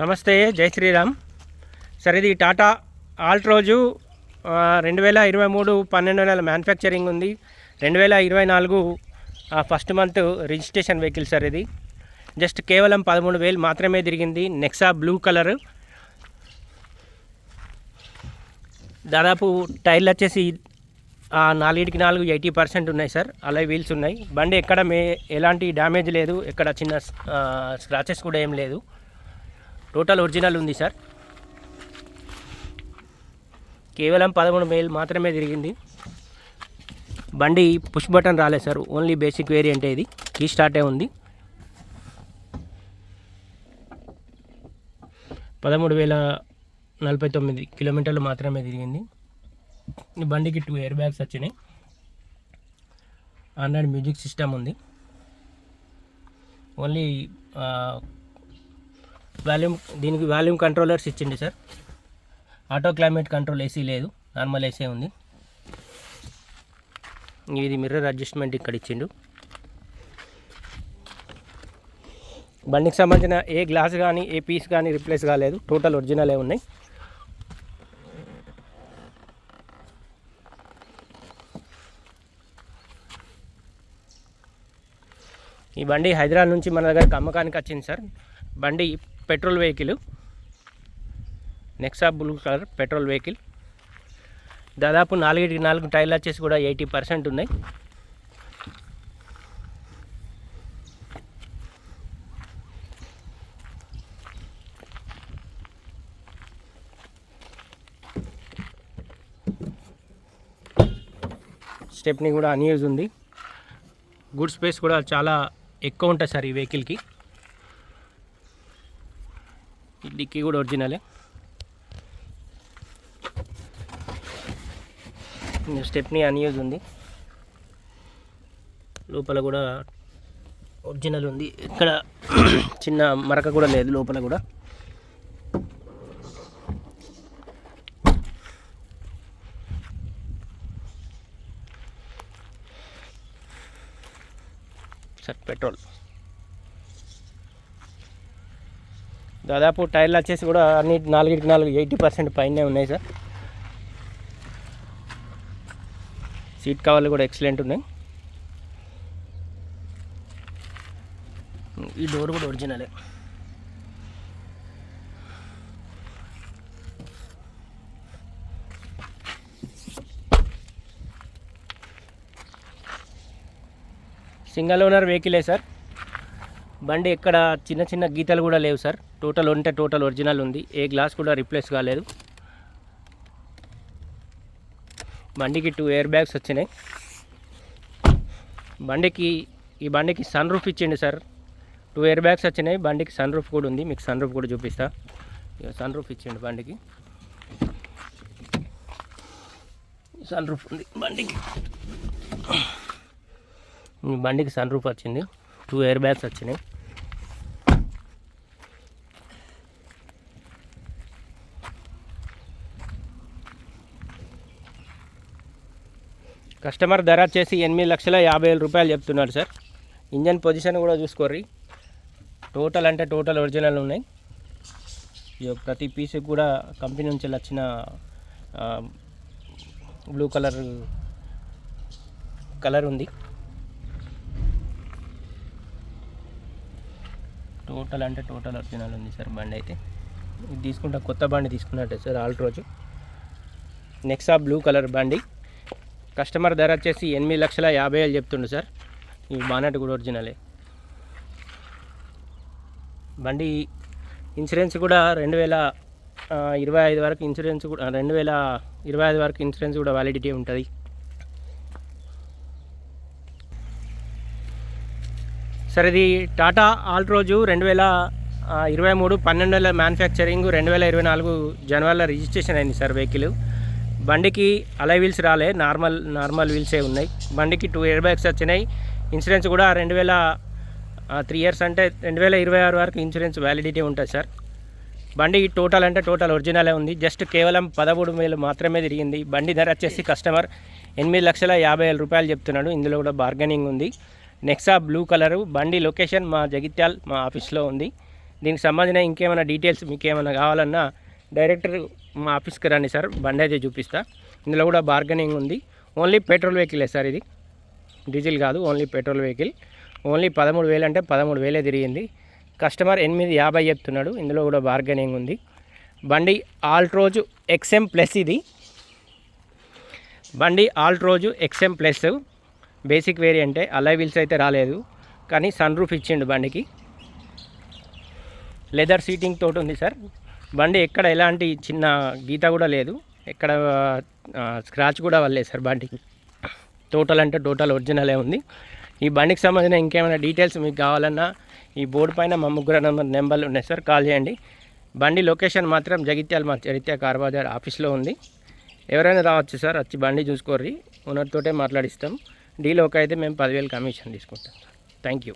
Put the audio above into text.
నమస్తే జై శ్రీరామ్. సార్ ఇది టాటా ఆల్ట్రోజు రోజు రెండు వేల ఇరవై మూడు పన్నెండు నెలల మ్యానుఫ్యాక్చరింగ్ ఉంది. రెండు వేల ఇరవై నాలుగు first month registration vehicle sir ఇది జస్ట్ కేవలం పదమూడు వేలు మాత్రమే తిరిగింది. Nexa blue colour. దాదాపు టైర్లు వచ్చేసి ఆ, నాలుగిటికి నాలుగు ఎయిటీ పర్సెంట్ ఉన్నాయి సార్. అలా వీల్స్ ఉన్నాయి. బండి ఎక్కడ మే ఎలాంటి డ్యామేజ్ లేదు. ఎక్కడ చిన్న స్క్రాచెస్ కూడా ఏం లేదు. టోటల్ ఒరిజినల్ ఉంది సార్. కేవలం పదమూడు వేలు మాత్రమే తిరిగింది. బండి పుష్ బటన్ రాలేదు సార్. ఓన్లీ బేసిక్ వేరియంటే ఇది. కీ స్టార్టే ఉంది. పదమూడు వేల నలభై తొమ్మిది కిలోమీటర్లు మాత్రమే తిరిగింది. ఈ బండికి టూ ఎయిర్ బ్యాగ్స్ వచ్చినాయి. ఆండ్రాయిడ్ మ్యూజిక్ సిస్టమ్ ఉంది. ఓన్లీ వాల్యూమ్ దీనికి వాల్యూమ్ కంట్రోలర్స్ ఇచ్చింది sir. Auto climate control AC లేదు నార్మల్ ఏసీ ఉంది. ఇది మిర్రర్ అడ్జస్ట్మెంట్ ఇక్కడ ఇచ్చిండు. బండికి సంబంధించిన ఏ గ్లాస్ కానీ ఏ పీస్ కానీ రిప్లేస్ కాలేదు టోటల్ ఒరిజినలే ఉన్నాయి. ఈ బండి హైదరాబాద్ నుంచి మన దగ్గర అమ్మకానికి వచ్చింది సార్. బండి petrol vehicle. Nexa blue colour petrol vehicle. దాదాపు నాలుగిటికి నాలుగు టైర్లు వచ్చేసి కూడా ఎయిటీ పర్సెంట్ ఉన్నాయి. స్టెప్ని కూడా అన్యూజ్ ఉంది. గుడ్ స్పేస్ కూడా చాలా ఎక్కువ ఉంటుంది సార్ ఈ వెహికల్కి. ఈ డిక్కీ కూడా ఒరిజినలే. స్టెప్ని అన్యూజ్ ఉంది. లోపల కూడా ఒరిజినల్ ఉంది. ఇక్కడ చిన్న మరక కూడా లేదు లోపల కూడా. Sir petrol. దాదాపు టైర్లు వచ్చేసి కూడా అన్ని నాలుగిటికి నాలుగు ఎయిటీ పర్సెంట్ పైనే ఉన్నాయి సార్. సీట్ కవర్లు కూడా ఎక్సలెంట్ ఉన్నాయి. ఈ డోర్ కూడా ఒరిజినలే. సింగల్ ఓనర్ వెహికలే సార్. బండి ఎక్కడ చిన్న చిన్న గీతలు కూడా లేవు సార్. టోటల్ ఉంటే టోటల్ ఒరిజినల్ ఉంది. ఏ గ్లాస్ కూడా రిప్లేస్ కాలేదు. బండికి టూ ఎయిర్ బ్యాగ్స్ వచ్చినాయి. బండికి ఈ బండికి సన్ రూఫ్ ఇచ్చిండు సార్. టూ ఎయిర్ బ్యాగ్స్ వచ్చినాయి. బండికి సన్ రూఫ్ కూడా ఉంది. మీకు సన్ రూఫ్ కూడా చూపిస్తా. సన్ రూఫ్ ఇచ్చిండు బండికి. సన్ రూఫ్ ఉంది బండికి. బండికి సన్ రూఫ్ వచ్చింది. టూ ఎయిర్ బ్యాగ్స్ వచ్చినాయి. కస్టమర్ ధర వచ్చేసి ఎనిమిది లక్షల యాభై వేల రూపాయలు చెప్తున్నారు సార్. ఇంజన్ పొజిషన్ కూడా చూసుకోర్రి. టోటల్ అంటే టోటల్ ఒరిజినల్ ఉన్నాయి. ఇగో ప్రతి పీస్కి కూడా కంపెనీ నుంచి వచ్చిన బ్లూ కలర్ కలర్ ఉంది. టోటల్ అంటే టోటల్ ఒరిజినల్ ఉంది సార్ బండి అయితే. ఇది తీసుకుంటా కొత్త బండి తీసుకున్నట్టే sir Altroz Nexa blue colour బండి. కస్టమర్ ధర వచ్చేసి ఎనిమిది లక్షల యాభై వేలు చెప్తుండు సార్. ఈ బానట్ కూడా ఒరిజినలే. బండి ఇన్సూరెన్స్ కూడా రెండు వేల ఇరవై ఐదు వరకు ఇన్సూరెన్స్ కూడా రెండు వేల ఇరవై ఐదు వరకు ఇన్సూరెన్స్ కూడా వ్యాలిడిటీ ఉంటుంది. సార్ ఇది టాటా ఆల్ రోజు రెండు వేల ఇరవై మూడు పన్నెండు నెలల మ్యానుఫ్యాక్చరింగ్ రెండు వేల ఇరవై నాలుగు జనవరిలో రిజిస్ట్రేషన్ అయింది సార్ వెహికల్. బండికి అలై వీల్స్ రాలే నార్మల్ నార్మల్ వీల్సే ఉన్నాయి. బండికి టూ ఇయర్ బ్యాగ్స్ వచ్చినాయి. ఇన్సూరెన్స్ కూడా రెండు వేల త్రీ ఇయర్స్ అంటే రెండు వేల ఇరవై ఆరు వరకు ఇన్సూరెన్స్ వ్యాలిడిటీ ఉంటుంది సార్. బండి టోటల్ అంటే టోటల్ ఒరిజినలే ఉంది. జస్ట్ కేవలం పదమూడు వేలు మాత్రమే తిరిగింది. బండి ధర వచ్చేసి కస్టమర్ ఎనిమిది లక్షల యాభై వేల రూపాయలు చెప్తున్నాడు. ఇందులో కూడా బార్గెనింగ్ ఉంది. నెక్సా బ్లూ కలరు బండి లొకేషన్ మా జగిత్యాల్ మా ఆఫీస్లో ఉంది. దీనికి సంబంధించిన ఇంకేమైనా డీటెయిల్స్ మీకు ఏమైనా కావాలన్నా డైరెక్టర్ మా ఆఫీస్కి రండి సార్. బండి అయితే చూపిస్తా. ఇందులో కూడా బార్గెనింగ్ ఉంది. ఓన్లీ పెట్రోల్ వెహికలే సార్ ఇది? డీజిల్ కాదు ఓన్లీ పెట్రోల్ వెహికల్ ఓన్లీ పదమూడు వేలు అంటే పదమూడు వేలే తిరిగింది. కస్టమర్ ఎనిమిది యాభై చెప్తున్నాడు. ఇందులో కూడా బార్గెనింగ్ ఉంది. బండి ఆల్ట్రోజు ఎక్స్ఎం ప్లస్ ఇది. బండి ఆల్ట్రోజు ఎక్స్ఎం ప్లస్ బేసిక్ వేరియంటే అలై వీల్స్ అయితే రాలేదు. కానీ సన్ రూఫ్ ఇచ్చిండు బండికి. లెదర్ సీటింగ్ తోటి ఉంది సార్. బండి ఎక్కడ ఎలాంటి చిన్న గీత కూడా లేదు. ఎక్కడ స్క్రాచ్ కూడా వల్లేదు సార్ బండికి టోటల్ అంటే టోటల్ ఒరిజినలే ఉంది. ఈ బండికి సంబంధించిన ఇంకేమైనా డీటెయిల్స్ మీకు కావాలన్నా ఈ బోర్డు పైన మా ముగ్గురు నెంబర్ నెంబర్లు ఉన్నాయి సార్ కాల్ చేయండి. బండి లొకేషన్ మాత్రం జగిత్యాల మా చరిత్ర కార్ బజార్ ఆఫీస్లో ఉంది. ఎవరైనా రావచ్చు సార్ వచ్చి బండి చూసుకోర్రి. ఓనర్తోటే మాట్లాడిస్తాం. డీలోకి అయితే మేము పదివేలు కమిషన్ తీసుకుంటాం థ్యాంక్ యూ.